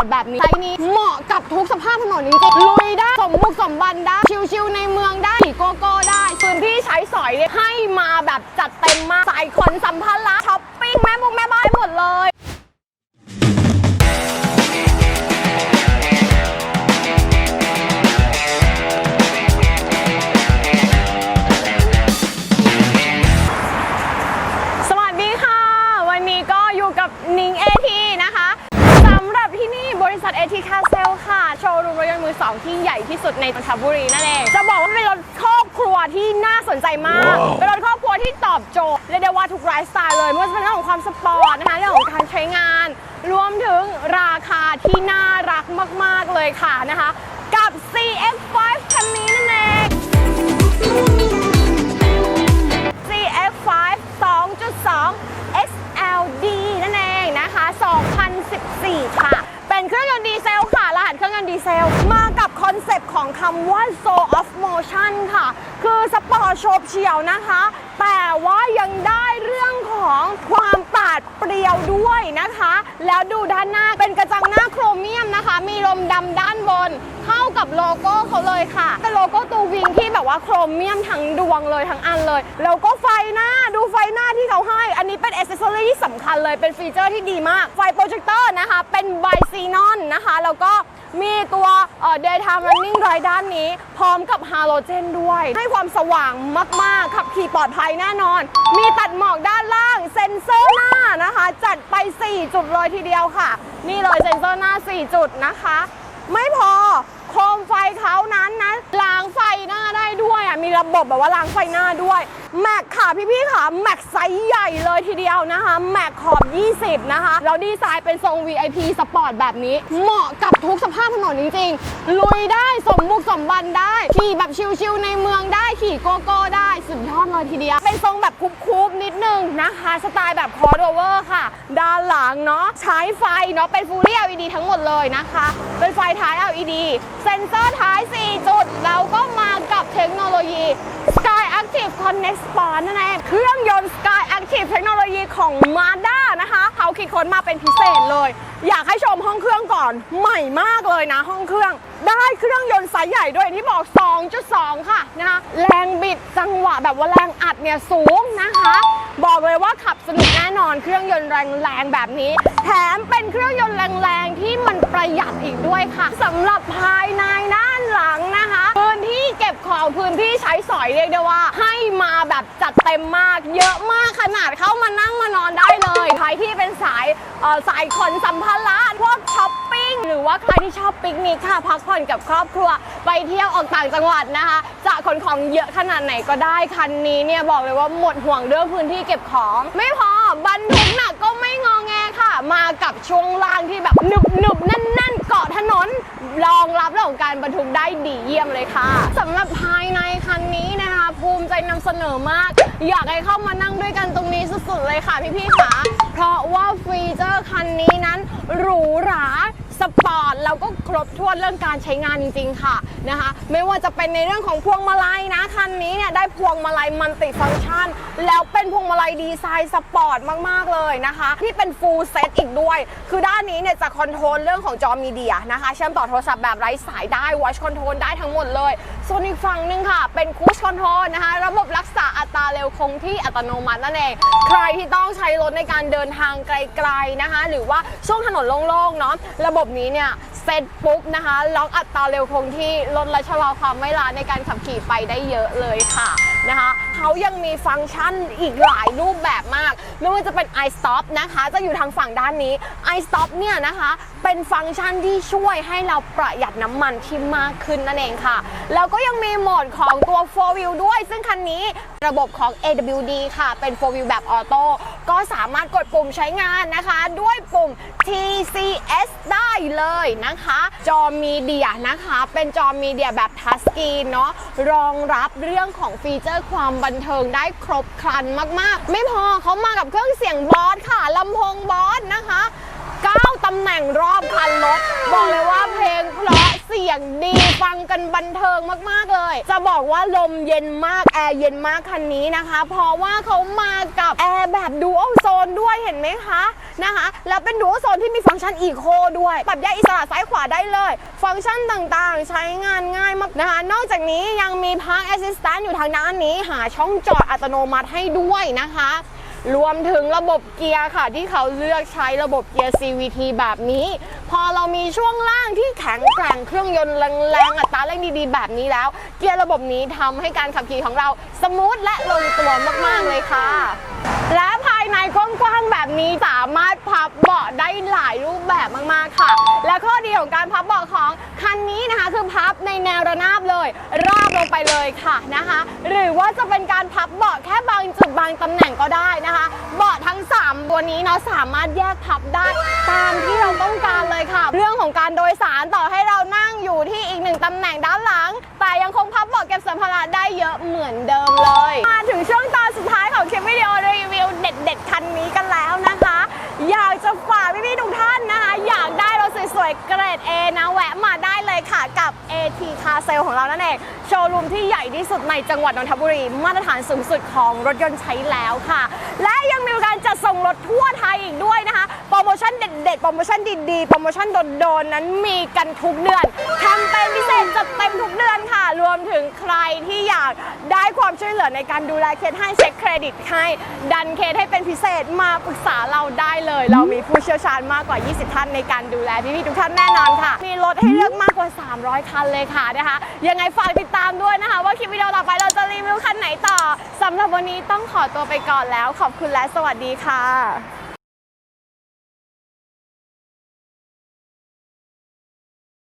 ร์ตแบบนี้ไซส์นี้เหมาะกับทุกสภาพถนนจริงๆลุยได้สมบุกสมบันได้ ชิลๆในเมืองได้โกโก้ได้พื้นที่ใช้สอยเนี่ยให้มาแบบจัดเต็มมากสายขนสัมภาระช้อปปิ้งแม่มุกแม่บ้านหมดเลย ษัทเอทีคาเซลค่ะ โชว์รูมรถยนต์มือสองที่ใหญ่ที่สุดในนนทบุรีนั่นเอง จะบอกว่าเป็นรถครอบครัวที่น่าสนใจมาก เป็นรถครอบครัวที่ตอบโจทย์เรียกได้ว่าทุกไลฟ์สไตล์เลยไม่ว่าจะเป็นเรื่องของความสปอร์ตนะคะเรื่องของการใช้งาน รวมถึงราคาที่น่ารักมาก ๆ เลยค่ะนะคะ กับ CX5 คำว่า Soul of Motion ค่ะ คือสปอร์ตโฉบเฉี่ยวนะคะ แต่ว่ายังได้เรื่องของความปาดเปรียวด้วยนะคะ แล้วดูด้านหน้าเป็นกระจังหน้าโครเมียมนะคะ มีลมดำด้านบน เข้ากับโลโก้เขาเลยค่ะเป็นโลโก้ตัววิงที่แบบว่าโครเมียมทั้งดวงเลยทั้งอันเลย แล้วก็ไฟหน้าดูไฟหน้าที่เขาให้ อันนี้เป็นอเซสซอรี่ที่สำคัญเลยเป็นฟีเจอร์ที่ดีมาก ไฟโปรเจคเตอร์นะคะ เป็นไบซีนอนนะคะ แล้วก็ มีตัวเอ่อ daytime running light ด้านนี้ พร้อมกับฮาโลเจนด้วย ให้ความสว่างมาก ๆ ขับขี่ปลอดภัยแน่นอน มีตัดหมอกด้านล่าง เซ็นเซอร์หน้านะคะ จัดไป 4 จุดเลยทีเดียวค่ะ นี่เลยเซ็นเซอร์หน้า 4 จุดนะคะ ไม่พอ มไฟเขานั้นนะล้างไฟหน้าได้ด้วยอะมีระบบแบบว่าล้างไฟหน้าด้วยแม็กค่ะพี่ๆค่ะแม็กไซส์ใหญ่เลยทีเดียวนะคะแม็กขอบ 20 นะคะแล้วดีไซน์เป็นทรง VIP สปอร์ตแบบนี้ เหมาะกับทุกสภาพถนนจริงๆ ลุยได้สมบุกสมบันได้ ขี่แบบชิลๆในเมืองได้ ขี่โกโก้ได้สุดยอดเลยทีเดียว ทรงแบบคุบๆนิดนึงนะคะ สไตล์แบบคอร์ดเวอร์ค่ะ ด้านหลังเนาะใช้ไฟเนาะเป็นฟูลี่ LED ทั้งหมดเลยนะคะ เป็นไฟท้าย LED เซ็นเซอร์ท้าย 4 จุด แล้วก็มากับเทคโนโลยี Sky Active Connect Sport นั่นเองเครื่องยนต์ Sky Active เทคโนโลยีของ Mazda นะคะเขาคิดค้นมาเป็นพิเศษเลย อยากให้ชมห้องเครื่องก่อนใหม่มากเลยนะห้องเครื่องด้เค รื่องยนต์ไซส์ใหญ่ด้วยที่บอก 2.2 ค่ะนะคะแรงบิดจังหวะแบบว่าแรงอัดเนี่ยสูงนะคะ บอกเลยว่าขับสนุกแน่นอนเครื่องยนต์แรงๆแบบนี้ แถมเป็นเครื่องยนต์แรงๆที่มันประหยัดอีกด้วยค่ะสำหรับภายในด้านหลังนะคะพื้นที่เก็บของพื้นที่ใช้สอยเรียกได้ว่า ให้มาแบบจัดเต็มมาก เยอะมากขนาดเข้ามานั่งมานอนได้เลยใครที่เป็นสายเอ่อสายขนสัมภาระพวกช้อป หรือว่าใครที่ชอบปิกนิกค่ะ พักผ่อนกับครอบครัว ไปเที่ยวออกต่างจังหวัดนะคะ จะขนของเยอะขนาดไหนก็ได้ คันนี้เนี่ยบอกเลยว่าหมดห่วงเรื่องพื้นที่เก็บของ ไม่พอบรรทุกหนักก็ไม่งอแงค่ะ มากับช่วงล่างที่แบบหนึบหนึบๆแน่นๆเกาะถนนรองรับเรื่องของการบรรทุกได้ดีเยี่ยมเลยค่ะสำหรับภายในคันนี้นะคะ ภูมิใจนำเสนอมาก อยากให้เข้ามานั่งด้วยกันตรงนี้สุดๆเลยค่ะพี่ๆค่ะเพราะว่าฟีเจอร์คันนี้นั้นหรูหรา สปอร์ตแล้วก็ครบถ้วนเรื่องการใช้งานจริง ๆ ค่ะนะคะ ไม่ว่าจะเป็นในเรื่องของพวงมาลัยนะคันนี้เได้พวงมาลัยมัลติฟังก์ชัน แล้วเป็นพวงมาลัยดีไซน์สปอร์ตมาก ๆ เลยนะคะ ที่เป็นฟูลเซตอีกด้วย คือด้านนี้เนี่ยจะคอนโทรลเรื่องของจอมีเดียนะคะ เชื่อมต่อโทรศัพท์แบบไร้สายได้ Watch Control ได้ทั้งหมดเลยส่วนอีกฝั่งหนึ่งค่ะ เป็นคูชคอนโทรลนะคะ ระบบรักษาอัตราเร็วคงที่อัตโนมัตินั่นเอง ใครที่ต้องใช้รถในการเดินทางไกล ๆนะคะ หรือว่าช่วงถนนโล่งๆเนาะระบบนี้เนี่ย เสร็จปุ๊บนะคะ ล็อกอัตราเร็วคงที่ลดและชะลอความไม่ล้าในการขับขี่ไปได้เยอะเลยค่ะนะคะเขายังมีฟังก์ชันอีกหลายรูปแบบมาก ไม่ว่าจะเป็น iStop นะคะ จะอยู่ทางฝั่งด้านนี้ iStop เนี่ยนะคะ เป็นฟังก์ชันที่ช่วยให้เราประหยัดน้ำมันที่มากขึ้นนั่นเองค่ะ แล้วก็ยังมีโหมดของตัว 4 wheel ด้วย ซึ่งคันนี้ระบบของ AWD ค่ะ เป็น 4 wheel แบบออโต้ก็สามารถกดปุ่มใช้งานนะคะ ด้วยปุ่ม TCS ได้เลยนะคะ จอมีเดียนะคะ เป็นจอมีเดียแบบทัชสกรีนเนาะรองรับเรื่องของฟีเจอร์ความบันเทิงได้ครบครันมากๆ ไม่พอเขามากับเครื่องเสียงบอสค่ะลำโพงบอสนะคะ ตำแหน่งรอบคันรถบอกเลยว่าเพลงเพราะเสียงดีฟังกันบันเทิงมากๆเลย จะบอกว่าลมเย็นมากแอร์เย็นมากคันนี้นะคะ เพราะว่าเขามากับแอร์แบบดูอัลโซนด้วยเห็นไหมคะนะคะ แล้วเป็นดูอัลโซนที่มีฟังก์ชันอีโคด้วย ปรับแยกอิสระซ้ายขวาได้เลย ฟังก์ชันต่างๆ ใช้งานง่ายมากนะคะ นอกจากนี้ยังมี Park Assistant อยู่ทางด้านนี้ หาช่องจอดอัตโนมัติให้ด้วยนะคะ รวมถึงระบบเกียร์ค่ะ ที่เขาเลือกใช้ระบบเกียร์ CVT แบบนี้ พอเรามีช่วงล่างที่แข็งแกร่งเครื่องยนต์แรงๆอัตราเร่งดีๆ แบบนี้แล้ว เกียร์ระบบนี้ทำให้การขับขี่ของเราสมูทและลงตัวมากๆเลยค่ะ และภายในกว้างๆแบบนี้สามารถพับเบาะได้หลายรูปแบบมากๆค่ะ และข้อ ดีของการพับเบาะของคันนี้นะคะคือพับในแนวระนาบเลย ราบลงไปเลยค่ะนะคะ หรือว่าจะเป็นการพับเบาะแค่บางจุดบางตำแหน่งก็ได้นะคะ เบาะทั้ง 3 ตัวนี้เนาะสามารถแยกพับได้ตามที่เราต้องการเลยค่ะ เรื่องของการโดยสารต่อให้เรานั่งอยู่ที่อีกหนึ่งตำแหน่งด้านหลัง แต่ยังคงพับเบาะเก็บสัมภาระได้เยอะเหมือนเดิมเลย มาถึงช่วงตอนสุดท้ายของคลิปวิดีโอรีวิวเด็ด ๆ คันนี้กันแล้วนะคะ อยากจะฝากพี่ๆทุกท่านนะคะ อยากได้ ยเกรด A นะแวะมาได้เลยค่ะกับ AT Car Sale ของเรานั่นเอง โชว์รูมที่ใหญ่ที่สุดในจังหวัดนนทบุรี มาตรฐานสูงสุดของรถยนต์ใช้แล้วค่ะและ ยังมีการจัดส่งรถทั่วไทยอีกด้วยนะคะ โปรโมชั่นเด็ดๆ โปรโมชั่นดีๆ โปรโมชั่นโดนๆนั้นมีกันทุกเดือนแคมเปญพิเศษจัดเต็มทุกเดือนค่ะ รวมถึงใครที่อยากได้ความช่วยเหลือในการดูแลเคสให้เช็คเครดิตให้ดันเคสให้เป็นพิเศษมาปรึกษาเราได้เลย เรามีผู้เชี่ยวชาญมากกว่า 20 ท่านในการดูแลพี่ๆทุกท่านแน่นอนค่ะ มีรถให้เลือกมากกว่า 300 คันเลยค่ะนะคะ ยังไงฝากติดตามด้วยนะคะ ว่าคลิปวิดีโอต่อไปเราจะรีวิวคันไหนต่อสำหรับวันนี้ต้องขอตัวไปก่อนแล้วขอบคุณและสวัสดีค่ะ